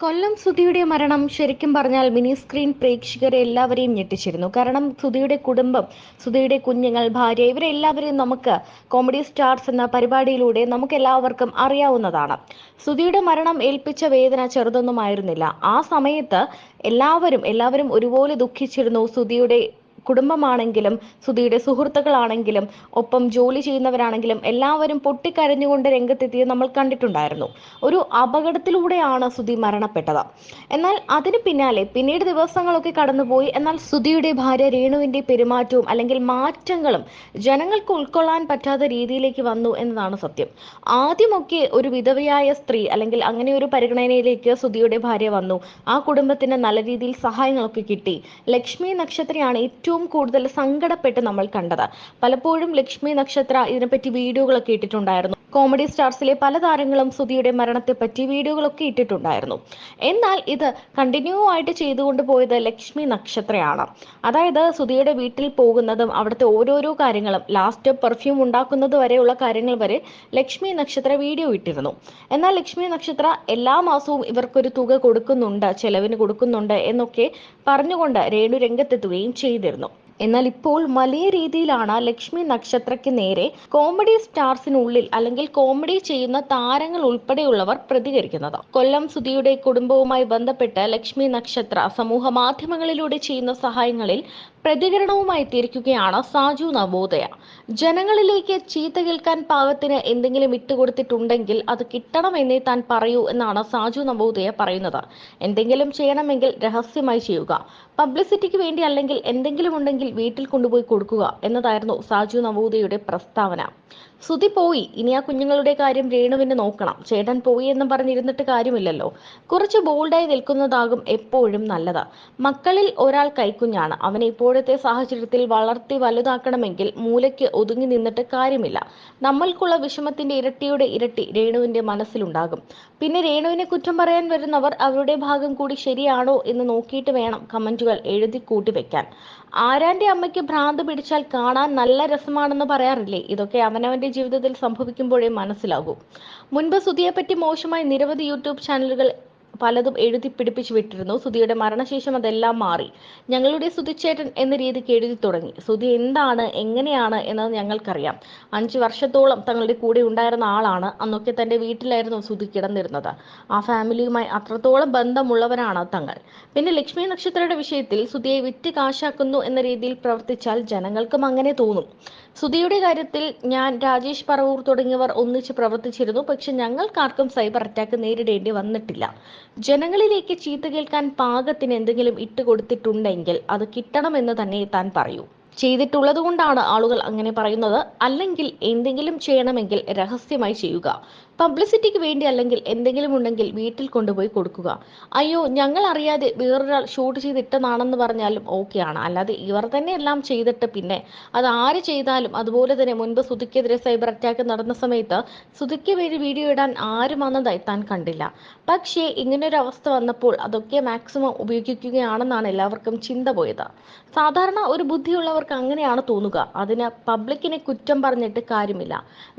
കൊല്ലം സുധിയുടെ മരണം ശരിക്കും പറഞ്ഞാൽ മിനി സ്ക്രീൻ പ്രേക്ഷകരെ എല്ലാവരെയും ഞെട്ടിച്ചിരുന്നു. കാരണം സുധിയുടെ കുടുംബം സുധിയുടെ കുഞ്ഞുങ്ങൾ ഭാര്യ ഇവരെല്ലാവരെയും നമുക്ക് കോമഡി സ്റ്റാർസ് എന്ന പരിപാടിയിലൂടെ നമുക്ക് എല്ലാവർക്കും അറിയാവുന്നതാണ്. സുധിയുടെ മരണം ഏൽപ്പിച്ച വേദന ചെറുതൊന്നുമായിരുന്നില്ല. ആ സമയത്ത് എല്ലാവരും എല്ലാവരും ഒരുപോലെ ദുഃഖിച്ചിരുന്നു സുധിയുടെ കുടുംബമാണെങ്കിലും സുധിയുടെ സുഹൃത്തുക്കളാണെങ്കിലും ഒപ്പം ജോലി ചെയ്യുന്നവരാണെങ്കിലും എല്ലാവരും പൊട്ടിക്കരഞ്ഞുകൊണ്ട് രംഗത്തെത്തിയത് നമ്മൾ കണ്ടിട്ടുണ്ടായിരുന്നു. ഒരു അപകടത്തിലൂടെയാണ് സുധി മരണപ്പെട്ടത്. എന്നാൽ അതിന് പിന്നാലെ പിന്നീട് ദിവസങ്ങളൊക്കെ കടന്നുപോയി. എന്നാൽ സുധിയുടെ ഭാര്യ രേണുവിന്റെ പെരുമാറ്റവും അല്ലെങ്കിൽ മാറ്റങ്ങളും ജനങ്ങൾക്ക് ഉൾക്കൊള്ളാൻ പറ്റാത്ത രീതിയിലേക്ക് വന്നു എന്നതാണ് സത്യം. ആദ്യമൊക്കെ ഒരു വിധവയായ സ്ത്രീ അല്ലെങ്കിൽ അങ്ങനെ ഒരു പരിഗണനയിലേക്ക് സുധിയുടെ ഭാര്യ വന്നു. ആ കുടുംബത്തിന് നല്ല രീതിയിൽ സഹായങ്ങളൊക്കെ കിട്ടി. ലക്ഷ്മി നക്ഷത്രയാണ് ഏറ്റവും കൂടുതൽ സങ്കടപ്പെട്ട് നമ്മൾ കണ്ടത്. പലപ്പോഴും ലക്ഷ്മി നക്ഷത്ര ഇതിനെപ്പറ്റി വീഡിയോകളൊക്കെ ഇട്ടിട്ടുണ്ടായിരുന്നു. കോമഡി സ്റ്റാർസിലെ പല താരങ്ങളും സുധിയുടെ മരണത്തെപ്പറ്റി വീഡിയോകളൊക്കെ ഇട്ടിട്ടുണ്ടായിരുന്നു. എന്നാൽ ഇത് കണ്ടിന്യൂ ആയിട്ട് ചെയ്തുകൊണ്ട് പോയത് ലക്ഷ്മി നക്ഷത്രയാണ്. അതായത് സുധിയുടെ വീട്ടിൽ പോകുന്നതും അവിടുത്തെ ഓരോരോ കാര്യങ്ങളും ലാസ്റ്റ് പെർഫ്യൂം ഉണ്ടാക്കുന്നത് വരെയുള്ള കാര്യങ്ങൾ വരെ ലക്ഷ്മി നക്ഷത്ര വീഡിയോ ഇട്ടിരുന്നു. എന്നാൽ ലക്ഷ്മി നക്ഷത്ര എല്ലാ മാസവും ഇവർക്കൊരു തുക കൊടുക്കുന്നുണ്ട് ചെലവിന് കൊടുക്കുന്നുണ്ട് എന്നൊക്കെ പറഞ്ഞുകൊണ്ട് രേണു രംഗത്തെത്തുകയും ചെയ്തിരുന്നു. എന്നാൽ ഇപ്പോൾ വലിയ രീതിയിലാണ് ലക്ഷ്മി നക്ഷത്രയ്ക്ക് നേരെ കോമഡി സ്റ്റാർസിനുള്ളിൽ അല്ലെങ്കിൽ കോമഡി ചെയ്യുന്ന താരങ്ങൾ ഉൾപ്പെടെയുള്ളവർ പ്രതികരിക്കുന്നത്. കൊല്ലം സുധിയുടെ കുടുംബവുമായി ബന്ധപ്പെട്ട് ലക്ഷ്മി നക്ഷത്ര സമൂഹ മാധ്യമങ്ങളിലൂടെ ചെയ്യുന്ന സഹായങ്ങളിൽ പ്രതികരണവുമായി തിരിക്കുകയാണ് സാജു നവോദയ. ജനങ്ങളിലേക്ക് ചീത്ത കേൾക്കാൻ പാകത്തിന് എന്തെങ്കിലും ഇട്ടുകൊടുത്തിട്ടുണ്ടെങ്കിൽ അത് കിട്ടണമെന്നേ താൻ പറയൂ എന്നാണ് സാജു നവോദയ പറയുന്നത്. എന്തെങ്കിലും ചെയ്യണമെങ്കിൽ രഹസ്യമായി ചെയ്യുക. പബ്ലിസിറ്റിക്ക് വേണ്ടി അല്ലെങ്കിൽ എന്തെങ്കിലും ഉണ്ടെങ്കിൽ വീട്ടിൽ കൊണ്ടുപോയി കൊടുക്കുക എന്നതായിരുന്നു സാജു നവോദയയുടെ പ്രസ്താവന. ശ്രുതി പോയി. ഇനി ആ കുഞ്ഞുങ്ങളുടെ കാര്യം രേണുവിന് നോക്കണം. ചേട്ടൻ പോയി എന്ന് പറഞ്ഞിരുന്നിട്ട് കാര്യമില്ലല്ലോ. കുറച്ച് ബോൾഡായി നിൽക്കുന്നതാകും എപ്പോഴും നല്ലത്. മക്കളിൽ ഒരാൾ കൈക്കുഞ്ഞാണ്. അവനെ ഇപ്പോഴത്തെ സാഹചര്യത്തിൽ വളർത്തി വലുതാക്കണമെങ്കിൽ മൂലയ്ക്ക് ഒതുങ്ങി നിന്നിട്ട് കാര്യമില്ല. നമ്മൾക്കുള്ള വിഷമത്തിന്റെ ഇരട്ടിയുടെ ഇരട്ടി രേണുവിന്റെ മനസ്സിലുണ്ടാകും. പിന്നെ രേണുവിനെ കുറ്റം പറയാൻ വരുന്നവർ അവരുടെ ഭാഗം കൂടി ശരിയാണോ എന്ന് നോക്കിയിട്ട് വേണം കമന്റുകൾ എഴുതി കൂട്ടി വെക്കാൻ ആരാന്റെ അമ്മയ്ക്ക് ഭ്രാന്ത് പിടിച്ചാൽ കാണാൻ നല്ല രസമാണെന്ന് പറയാറില്ലേ? ഇതൊക്കെ അവനവന്റെ ജീവിതത്തിൽ സംഭവിക്കുമ്പോഴേ മനസ്സിലാകൂ. മുൻപ് സുധിയെപ്പറ്റി മോശമായി നിരവധി യൂട്യൂബ് ചാനലുകൾ പലതും എഴുതി പിടിപ്പിച്ചു വിട്ടിരുന്നു. സുധിയുടെ മരണശേഷം അതെല്ലാം മാറി. ഞങ്ങളുടെ സുധിച്ചേട്ടൻ എന്ന രീതിക്ക് എഴുതി തുടങ്ങി. സുധി എന്താണ് എങ്ങനെയാണ് എന്നത് ഞങ്ങൾക്കറിയാം. അഞ്ച് വർഷത്തോളം തങ്ങളുടെ കൂടെ ഉണ്ടായിരുന്ന ആളാണ്. അന്നൊക്കെ തന്റെ വീട്ടിലായിരുന്നു സുധി കിടന്നിരുന്നത്. ആ ഫാമിലിയുമായി അത്രത്തോളം ബന്ധമുള്ളവരാണ് തങ്ങൾ. പിന്നെ ലക്ഷ്മി നക്ഷത്രയുടെ വിഷയത്തിൽ സുധിയെ വിറ്റ് കാശാക്കുന്നു എന്ന രീതിയിൽ പ്രവർത്തിച്ചാൽ ജനങ്ങൾക്കും അങ്ങനെ തോന്നും. സുധിയുടെ കാര്യത്തിൽ ഞാൻ രാജേഷ് പറവൂർ തുടങ്ങിയവർ ഒന്നിച്ച് പ്രവർത്തിച്ചിരുന്നു. പക്ഷെ ഞങ്ങൾക്കാർക്കും സൈബർ അറ്റാക്ക് നേരിടേണ്ടി വന്നിട്ടില്ല. ജനങ്ങളിലേക്ക് ചീത്ത കേൾക്കാൻ പാകത്തിന് എന്തെങ്കിലും ഇട്ട് കൊടുത്തിട്ടുണ്ടെങ്കിൽ അത് കിട്ടണമെന്ന് തന്നെ താൻ പറയൂ. ചെയ്തിട്ടുള്ളത് കൊണ്ടാണ് ആളുകൾ അങ്ങനെ പറയുന്നത്. അല്ലെങ്കിൽ എന്തെങ്കിലും ചെയ്യണമെങ്കിൽ രഹസ്യമായി ചെയ്യുക. പബ്ലിസിറ്റിക്ക് വേണ്ടി അല്ലെങ്കിൽ എന്തെങ്കിലും ഉണ്ടെങ്കിൽ വീട്ടിൽ കൊണ്ടുപോയി കൊടുക്കുക. അയ്യോ ഞങ്ങൾ അറിയാതെ വേറൊരാൾ ഷൂട്ട് ചെയ്തിട്ടതാണെന്ന് പറഞ്ഞാലും ഓക്കെയാണ് അല്ലാതെ ഇവർ തന്നെ എല്ലാം ചെയ്തിട്ട് പിന്നെ അത് ആര് ചെയ്താലും അതുപോലെ തന്നെ മുൻപ് സുധിക്കെതിരെ സൈബർ അറ്റാക്ക് നടന്ന സമയത്ത് സുധിക്ക് വേണ്ടി വീഡിയോ ഇടാൻ ആരും വന്നതായി താൻ കണ്ടില്ല. പക്ഷേ ഇങ്ങനൊരു അവസ്ഥ വന്നപ്പോൾ അതൊക്കെ മാക്സിമം ഉപയോഗിക്കുകയാണെന്നാണ് എല്ലാവർക്കും ചിന്ത പോയത്. സാധാരണ ഒരു ബുദ്ധിയുള്ളവർക്ക് അങ്ങനെയാണ് തോന്നുക. അതിന് പബ്ലിക്കിനെ കുറ്റം പറഞ്ഞിട്ട് കാര്യമില്ല.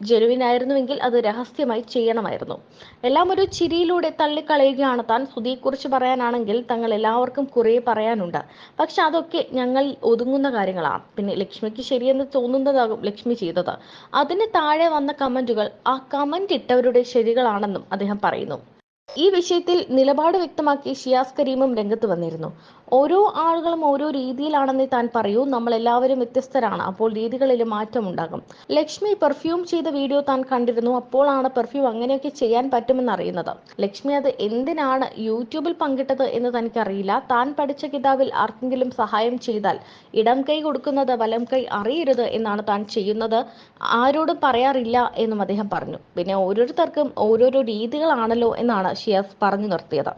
ജെനുവിനായിരുന്നുവെങ്കിൽ അത് രഹസ്യമായി ചെയ്യണമായിരുന്നു. എല്ലാം ഒരു ചിരിയിലൂടെ തള്ളിക്കളയുകയാണ് താൻ. സുധിയെക്കുറിച്ച് പറയാനാണെങ്കിൽ തങ്ങൾ എല്ലാവർക്കും കുറെ പറയാനുണ്ട്. പക്ഷെ അതൊക്കെ ഞങ്ങൾ ഒതുങ്ങുന്ന കാര്യങ്ങളാണ്. പിന്നെ ലക്ഷ്മിക്ക് ശരിയെന്ന് തോന്നുന്നതാകും ലക്ഷ്മി ചെയ്തത്. അതിന് താഴെ വന്ന കമന്റുകൾ ആ കമന്റ് ഇട്ടവരുടെ ശരികളാണെന്നും അദ്ദേഹം പറയുന്നു. ഈ വിഷയത്തിൽ നിലപാട് വ്യക്തമാക്കി ഷിയാസ് കരീമും രംഗത്ത് വന്നിരുന്നു. ഓരോ ആളുകളും ഓരോ രീതിയിലാണെന്നേ താൻ പറയൂ. നമ്മൾ എല്ലാവരും വ്യത്യസ്തരാണ്. അപ്പോൾ രീതികളിൽ മാറ്റമുണ്ടാകും ലക്ഷ്മി പെർഫ്യൂം ചെയ്ത വീഡിയോ താൻ കണ്ടിരുന്നു. അപ്പോഴാണ് പെർഫ്യൂം അങ്ങനെയൊക്കെ ചെയ്യാൻ പറ്റുമെന്ന് അറിയുന്നത്. ലക്ഷ്മി അത് എന്തിനാണ് യൂട്യൂബിൽ പങ്കിട്ടത് എന്ന് തനിക്കറിയില്ല. താൻ പഠിച്ച കിതാബിൽ ആർക്കെങ്കിലും സഹായം ചെയ്താൽ ഇടം കൈ കൊടുക്കുന്നത് വലം കൈ അറിയരുത് എന്നാണ് താൻ ചെയ്യുന്നത്. ആരോടും പറയാറില്ല എന്നും അദ്ദേഹം പറഞ്ഞു. പിന്നെ ഓരോരുത്തർക്കും ഓരോരോ രീതികളാണല്ലോ എന്നാണ് ഷിയാസ് പറഞ്ഞു നിർത്തിയത്